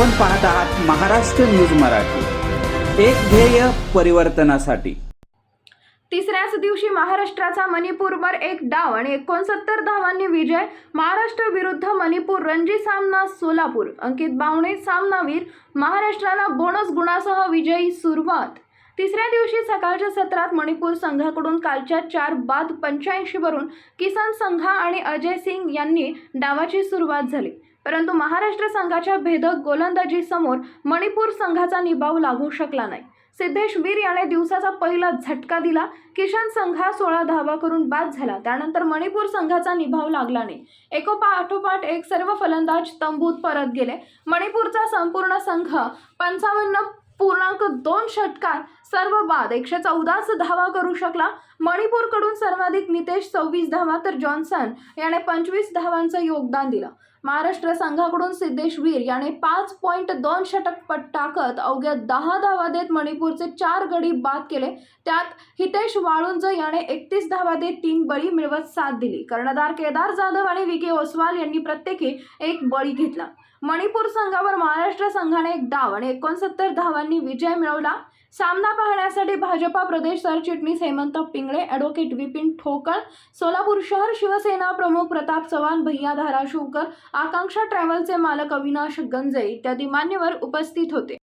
आपण पाहत आहात महाराष्ट्र न्यूज मराठी. एक ध्येय परिवर्तनासाठी. तिसऱ्याच दिवशी महाराष्ट्राचा मणिपूरवर एक डाव आणि एकोणसत्तर धावांनी विजय महाराष्ट्र विरुद्ध मणिपूर रणजी सामना सोलापूर. अंकित बावणे सामनावीर महाराष्ट्राला बोनस गुणासह विजयी सुरुवात. तिसऱ्या दिवशी सकाळच्या सत्रात मणिपूर संघाकडून कालच्या चार बाद पंच्याऐंशीवरून किसान किसन संघा आणि अजय सिंग यांनी डावाची सुरुवात झाली. परंतु महाराष्ट्र संघाच्या भेदक गोलंदाजीसमोर मणिपूर संघाचा निभाव लागू शकला नाही. सिद्धेश वीर याने दिवसाचा पहिला झटका दिला. किशन संघा सोळा धावा करून बाद झाला. त्यानंतर मणिपूर संघाचा निभाव लागला नाही. एकोपा आठोपाठ एक सर्व फलंदाज तंबूत परत गेले. मणिपूरचा संपूर्ण संघ पंचावन्न पूर्णांक दोन षटकार सर्व बाद. एकशे चौदाच धावा करू शकला. मणिपूरकडून सर्वाधिक नितेश सव्वीस धावा तर जॉन्सन याने पंचवीस धावांचं योगदान दिलं. महाराष्ट्र संघाकडून सिद्धेश वीर याने पाच पॉईंट दोन षटकपट टाकत अवघ्या दहा धावा देत मणिपूरचे चार गडी बाद केले. त्यात हितेश वाळुंज याने एकतीस धावा देत तीन बळी मिळवत साथ दिली. कर्णधार केदार जाधव आणि विके ओसवाल यांनी प्रत्येकी एक बळी घेतला. मणिपूर संघावर महाराष्ट्र संघाने एक डाव आणि एकोणसत्तर धावांनी विजय मिळवला. सामना पाहण्यासाठी भाजपा प्रदेश सरचिटणीस हेमंत पिंगळे ॲडव्होकेट विपिन ठोकळ सोलापूर शहर शिवसेना प्रमुख प्रताप चव्हाण भैया धाराशिवकर आकांक्षा ट्रॅव्हलचे मालक अविनाश गंजे इत्यादी मान्यवर उपस्थित होते.